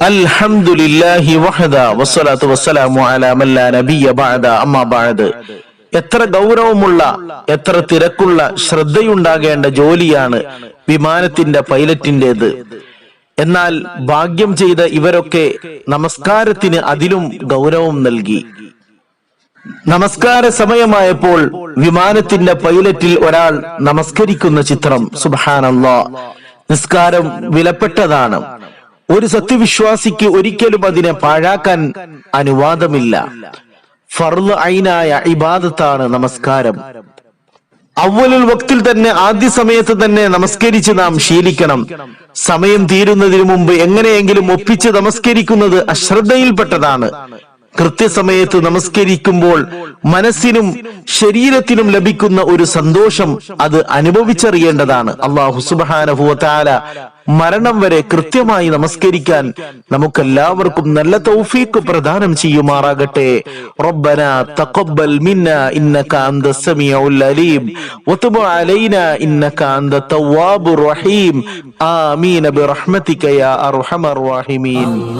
അൽഹംദുലില്ലാഹി വസ്സലാത്തു വസ്സലാമു അലാ എത്ര ഗൗരവമുള്ള എത്ര തിരക്കുള്ള ശ്രദ്ധയുണ്ടാകേണ്ട ജോലിയാണ് വിമാനത്തിന്റെ പൈലറ്റിന്റേത് എന്നാൽ ഭാഗ്യം ചെയ്ത ഇവരൊക്കെ നമസ്കാരത്തിന് അതിലും ഗൗരവം നൽകി. നമസ്കാര സമയമായപ്പോൾ വിമാനത്തിന്റെ പൈലറ്റിൽ ഒരാൾ നമസ്കരിക്കുന്ന ചിത്രം. സുബാനല്ലോ നിസ്കാരം വിലപ്പെട്ടതാണ്. ഒരു സത്യവിശ്വാസിക്ക് ഒരിക്കലും അതിനെ പാഴാക്കാൻ അനുവാദമില്ല. ഫർൾ ഐനായ ഇബാദത്താണ് നമസ്കാരം. അവലുൽ വക്തിൽ തന്നെ ആദ്യ സമയത്ത് തന്നെ നമസ്കരിച്ച് നാം ശീലിക്കണം. സമയം തീരുന്നതിന് മുമ്പ് എങ്ങനെയെങ്കിലും ഒപ്പിച്ച് നമസ്കരിക്കുന്നത് അശ്രദ്ധയിൽപ്പെട്ടതാണ്. കൃത്യസമയത്ത് നമസ്കരിക്കുമ്പോൾ മനസ്സിനും ശരീരത്തിനും ലഭിക്കുന്ന ഒരു സന്തോഷം അത് അനുഭവിച്ചറിയേണ്ടതാണ്. അള്ളാഹു സുബാനഹുല മരണം വരെ കൃത്യമായി നമസ്കരിക്കാൻ നമുക്കെല്ലാവർക്കും നല്ല തൗഫീക്ക് പ്രദാനം ചെയ്യുമാറാകട്ടെ. റബ്ബന തഖബ്ബൽ മിന്ന ഇന്നക അന്ത സമീഉൽ അലീം. വതുബ് അലൈന ഇന്നക അന്ത തവ്വാബുർ റഹീം. ആമീൻ ബിറഹ്മതിക യാ അർഹമർ റഹീമീൻ.